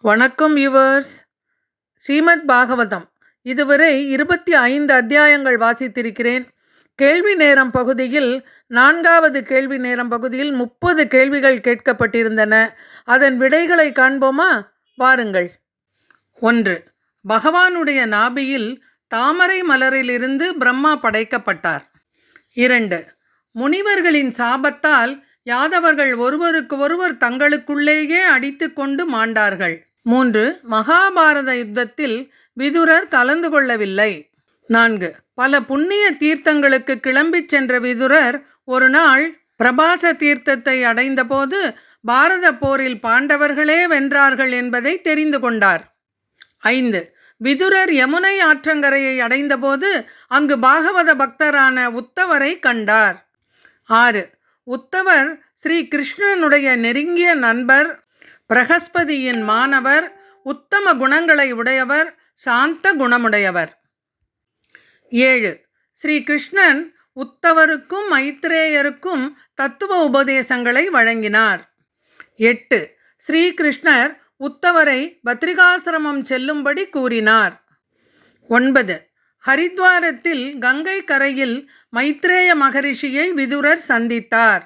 வணக்கம் யுவர்ஸ் ஸ்ரீமத் பாகவதம். இதுவரை இருபத்தி ஐந்து அத்தியாயங்கள் வாசித்திருக்கிறேன். கேள்வி நேரம் பகுதியில் நான்காவது கேள்வி நேரம் பகுதியில் முப்பது கேள்விகள் கேட்கப்பட்டிருந்தன. அதன் விடைகளை காண்போமா? வாருங்கள். ஒன்று. பகவானுடைய நாபியில் தாமரை மலரிலிருந்து பிரம்மா படைக்கப்பட்டார். இரண்டு. முனிவர்களின் சாபத்தால் யாதவர்கள் ஒருவருக்கு ஒருவர் தங்களுக்குள்ளேயே அடித்து கொண்டு மாண்டார்கள். மூன்று மகாபாரத யுத்தத்தில் விதுரர் கலந்து கொள்ளவில்லை. நான்கு பல புண்ணிய தீர்த்தங்களுக்கு கிளம்பிச் சென்ற விதுரர் ஒரு நாள் பிரபாச தீர்த்தத்தை அடைந்தபோது பாரத போரில் பாண்டவர்களே வென்றார்கள் என்பதை தெரிந்து கொண்டார். ஐந்து விதுரர் யமுனை ஆற்றங்கரையை அடைந்தபோது அங்கு பாகவத பக்தரான உத்தவரை கண்டார். ஆறு உத்தவர் ஸ்ரீ கிருஷ்ணனுடைய நெருங்கிய நண்பர் பிரகஸ்பதியின் மாணவர் உத்தம குணங்களை உடையவர் சாந்த குணமுடையவர். ஏழு. ஸ்ரீ கிருஷ்ணன் உத்தவருக்கும் மைத்ரேயருக்கும் தத்துவ உபதேசங்களை வழங்கினார். எட்டு. ஸ்ரீகிருஷ்ணர் உத்தவரை பத்ரிகாசிரமம் செல்லும்படி கூறினார். ஒன்பது. ஹரித்வாரத்தில் கங்கை கரையில் மைத்ரேய மகரிஷியை விதுரர் சந்தித்தார்.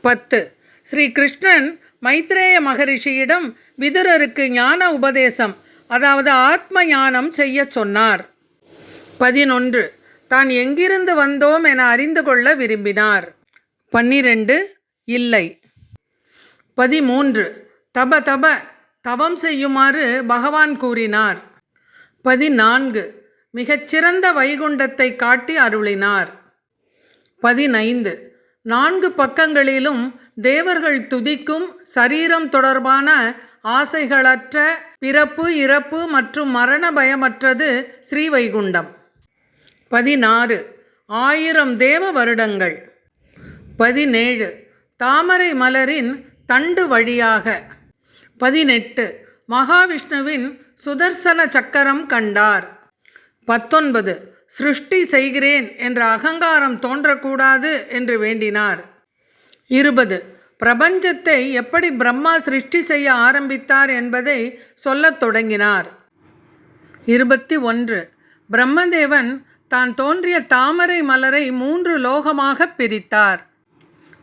பத்து. ஸ்ரீ கிருஷ்ணன் மைத்ரேய மகரிஷியிடம் விதுரருக்கு ஞான உபதேசம் அதாவது ஆத்ம ஞானம் செய்ய சொன்னார். பதினொன்று. தான் எங்கிருந்து வந்தோம் என அறிந்து கொள்ள விரும்பினார். பன்னிரண்டு. இல்லை. பதிமூன்று. தப தப தவம் செய்யுமாறு பகவான் கூறினார். பதினான்கு. மிகச்சிறந்த வைகுண்டத்தை காட்டி அருளினார். பதினைந்து. நான்கு பக்கங்களிலும் தேவர்கள் துதிக்கும் சரீரம் தொடர்பான ஆசைகளற்ற பிறப்பு இறப்பு மற்றும் மரண பயமற்றது ஸ்ரீவைகுண்டம். பதினாறு. ஆயிரம் தேவ வருடங்கள். பதினேழு. தாமரை மலரின் தண்டு வழியாக. பதினெட்டு. மகாவிஷ்ணுவின் சுதர்சன சக்கரம் கண்டார். பத்தொன்பது. சிருஷ்டி செய்கிறேன் என்ற அகங்காரம் தோன்றக்கூடாது என்று வேண்டினார். இருபது. பிரபஞ்சத்தை எப்படி பிரம்மா சிருஷ்டி செய்ய ஆரம்பித்தார் என்பதை சொல்லத் தொடங்கினார். இருபத்தி ஒன்று. பிரம்மதேவன் தான் தோன்றிய தாமரை மலரை மூன்று லோகமாக பிரித்தார்.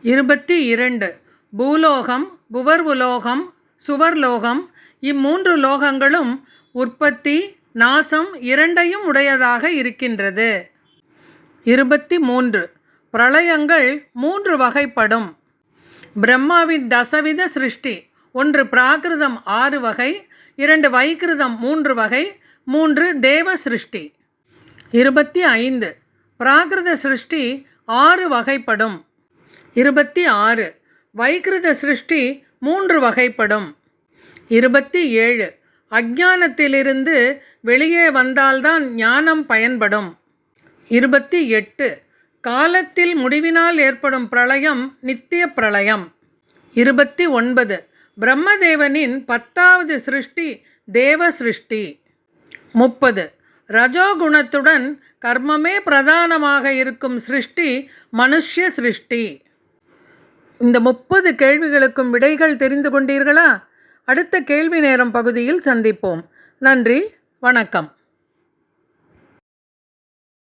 இருபத்தி இரண்டு. பூலோகம் புவர்வுலோகம் சுவர்லோகம் இம்மூன்று லோகங்களும் உற்பத்தி நாசம் இரண்டையும் உடையதாக இருக்கின்றது. இருபத்தி மூன்று பிரளயங்கள் மூன்று வகைப்படும். பிரம்மாவின் தசவித சிருஷ்டி ஒன்று பிராகிருதம் ஆறு வகை இரண்டு வைகிருதம் மூன்று வகை மூன்று தேவ சிருஷ்டி. இருபத்தி ஐந்து. பிராகிருத சிருஷ்டி ஆறு வகைப்படும். இருபத்தி ஆறு. வைகிருத சிருஷ்டி மூன்று வகைப்படும். இருபத்தி ஏழு. அஜானத்திலிருந்து வெளியே வந்தால்தான் ஞானம் பயன்படும். இருபத்தி எட்டு. காலத்தில் முடிவினால் ஏற்படும் பிரளயம் நித்திய பிரளயம். இருபத்தி ஒன்பது. பிரம்மதேவனின் பத்தாவது சிருஷ்டி தேவ சிருஷ்டி முப்பது. ரஜோகுணத்துடன் கர்மமே பிரதானமாக இருக்கும் சிருஷ்டி மனுஷ்ய சிருஷ்டி. இந்த முப்பது கேள்விகளுக்கும் விடைகள் தெரிந்து கொண்டீர்களா? அடுத்த கேள்வி நேரம் பகுதியில் சந்திப்போம். நன்றி. வணக்கம்.